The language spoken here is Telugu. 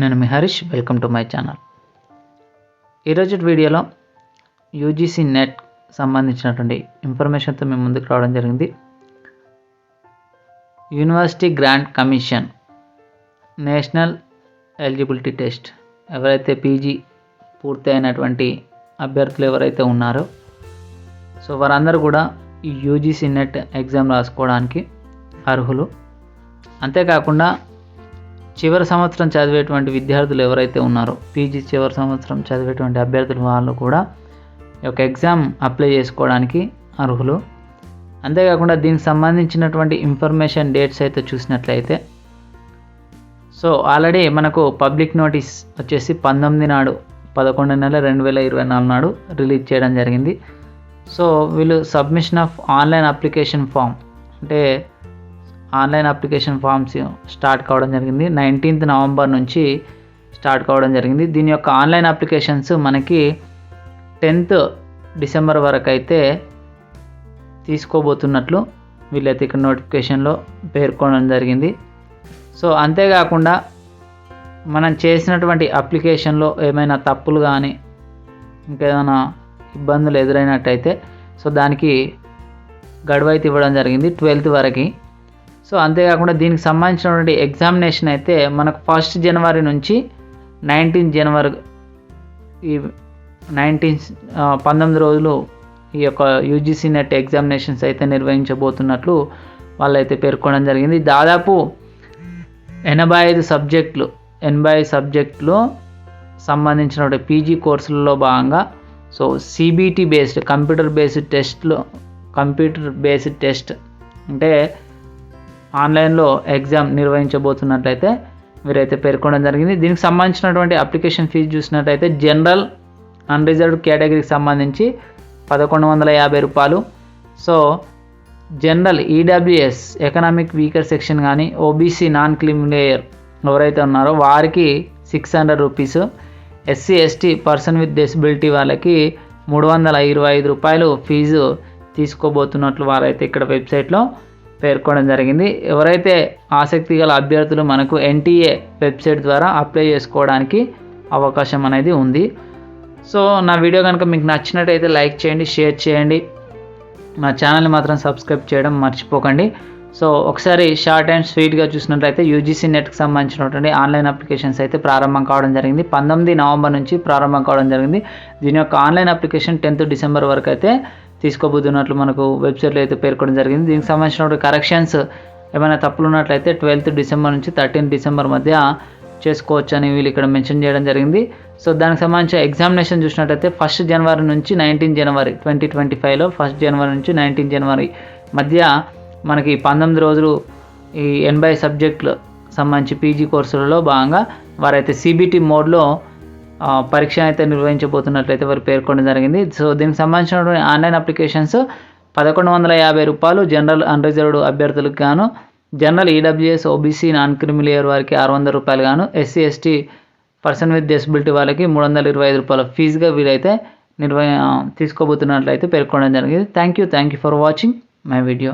నేను మీ Harish welcome to my channel. ఈరోజు వీడియోలో యూజీసీ నెట్ సంబంధించినటువంటి ఇన్ఫర్మేషన్తో మేము ముందుకు రావడం జరిగింది. University grant commission national eligibility test ఎవరైతే పీజీ పూర్తి అయినటువంటి అభ్యర్థులు ఎవరైతే ఉన్నారో సో వారందరూ కూడా ఈ యూజీసీ నెట్ ఎగ్జామ్ రాసుకోవడానికి అర్హులు. అంతేకాకుండా చివరి సంవత్సరం చదివేటువంటి విద్యార్థులు ఎవరైతే ఉన్నారో పీజీ చివరి సంవత్సరం చదివేటువంటి అభ్యర్థులు వాళ్ళు కూడా ఈ యొక్క ఎగ్జామ్ అప్లై చేసుకోవడానికి అర్హులు. అంతేకాకుండా దీనికి సంబంధించినటువంటి ఇన్ఫర్మేషన్ డేట్స్ అయితే చూసినట్లయితే సో ఆల్రెడీ మనకు పబ్లిక్ నోటీస్ వచ్చేసి పంతొమ్మిది నాడు పదకొండు నెల రెండు వేల ఇరవై నాలుగు నాడు రిలీజ్ చేయడం జరిగింది. సో వీళ్ళు submission of online application form అంటే ఆన్లైన్ అప్లికేషన్ ఫామ్స్ స్టార్ట్ కావడం జరిగింది. నైన్టీన్త్ నవంబర్ నుంచి స్టార్ట్ కావడం జరిగింది. దీని యొక్క ఆన్లైన్ అప్లికేషన్స్ మనకి టెన్త్ డిసెంబర్ వరకు అయితే తీసుకోబోతున్నట్లు వీళ్ళైతే ఇక్కడ నోటిఫికేషన్లో పేర్కొనడం జరిగింది. సో అంతేకాకుండా మనం చేసినటువంటి అప్లికేషన్లో ఏమైనా తప్పులు కానీ ఇంకేమైనా ఇబ్బందులు ఎదురైనట్టయితే సో దానికి గడువైతే ఇవ్వడం జరిగింది. ట్వెల్త్ వరకు సో అంతేకాకుండా దీనికి సంబంధించినటువంటి ఎగ్జామినేషన్ అయితే మనకు ఫస్ట్ జనవరి నుంచి నైన్టీన్ జనవరి ఈ నైన్టీన్ పంతొమ్మిది రోజులు ఈ యొక్క యూజీసీ నెట్ ఎగ్జామినేషన్స్ అయితే నిర్వహించబోతున్నట్లు వాళ్ళైతే పేర్కొనడం జరిగింది. దాదాపు ఎనభై ఐదు సబ్జెక్టులు ఎనభై ఐదు సబ్జెక్టులు సంబంధించిన పీజీ కోర్సులలో భాగంగా so CBT based computer based టెస్ట్లో కంప్యూటర్ బేస్డ్ టెస్ట్ అంటే ఆన్లైన్లో ఎగ్జామ్ నిర్వహించబోతున్నట్లయితే వీరైతే పేర్కొనడం జరిగింది. దీనికి సంబంధించినటువంటి అప్లికేషన్ ఫీజు చూసినట్లయితే జనరల్ అన్రిజర్వ్డ్ కేటగిరీకి సంబంధించి పదకొండు వందల యాభై రూపాయలు. So general EWS economic weaker section కానీ ఓబీసీ నాన్ క్లిమ్లేయర్ ఎవరైతే ఉన్నారో వారికి six hundred rupees. SC ST person with disability వాళ్ళకి మూడు వందల ఇరవై ఐదు రూపాయలు ఫీజు తీసుకోబోతున్నట్లు వారైతే ఇక్కడ వెబ్సైట్లో పేర్కొనడం జరిగింది. ఎవరైతే ఆసక్తి గల అభ్యర్థులు మనకు ఎన్టీఏ వెబ్సైట్ ద్వారా అప్లై చేసుకోవడానికి అవకాశం అనేది ఉంది. సో నా వీడియో కనుక మీకు నచ్చినట్టయితే లైక్ చేయండి షేర్ చేయండి. నా ఛానల్ని మాత్రం సబ్స్క్రైబ్ చేయడం మర్చిపోకండి. సో ఒకసారి షార్ట్ అండ్ స్వీట్గా చూసినట్లయితే యూజీసీ నెట్కి సంబంధించినటువంటి ఆన్లైన్ అప్లికేషన్స్ అయితే ప్రారంభం కావడం జరిగింది. పంతొమ్మిది నవంబర్ నుంచి ప్రారంభం కావడం జరిగింది. దీని యొక్క ఆన్లైన్ అప్లికేషన్ టెన్త్ డిసెంబర్ వరకు అయితే తీసుకోబోతున్నట్లు మనకు వెబ్సైట్లో అయితే పేర్కొనడం జరిగింది. దీనికి సంబంధించిన కరెక్షన్స్ ఏమైనా తప్పులు ఉన్నట్లయితే ట్వెల్త్ డిసెంబర్ నుంచి థర్టీన్ డిసెంబర్ మధ్య చేసుకోవచ్చు అని వీళ్ళు ఇక్కడ మెన్షన్ చేయడం జరిగింది. సో దానికి సంబంధించిన ఎగ్జామినేషన్ చూసినట్టయితే ఫస్ట్ జనవరి నుంచి నైన్టీన్ జనవరి ట్వంటీ ట్వంటీ ఫైవ్లో ఫస్ట్ జనవరి నుంచి నైన్టీన్ జనవరి మధ్య మనకి పంతొమ్మిది రోజులు ఈ ఎనభై సబ్జెక్టులు సంబంధించి పీజీ కోర్సులలో భాగంగా వారైతే సిబిటి మోడ్లో పరీక్ష అయితే నిర్వహించబోతున్నట్లయితే వారు పేర్కొనడం జరిగింది. సో దీనికి సంబంధించినటువంటి ఆన్లైన్ అప్లికేషన్స్ పదకొండు వందల యాభై రూపాయలు జనరల్ అన్రిజర్వ్డ్ అభ్యర్థులకు గాను general EWS OBC non creamy layer వారికి ఆరు వందల రూపాయలు గాను SC ST person with disability వాళ్ళకి మూడు వందల ఇరవై ఐదు రూపాయల ఫీజుగా వీరైతే నిర్వహ తీసుకోబోతున్నట్లయితే పేర్కొనడం జరిగింది. Thank you thank you for watching my video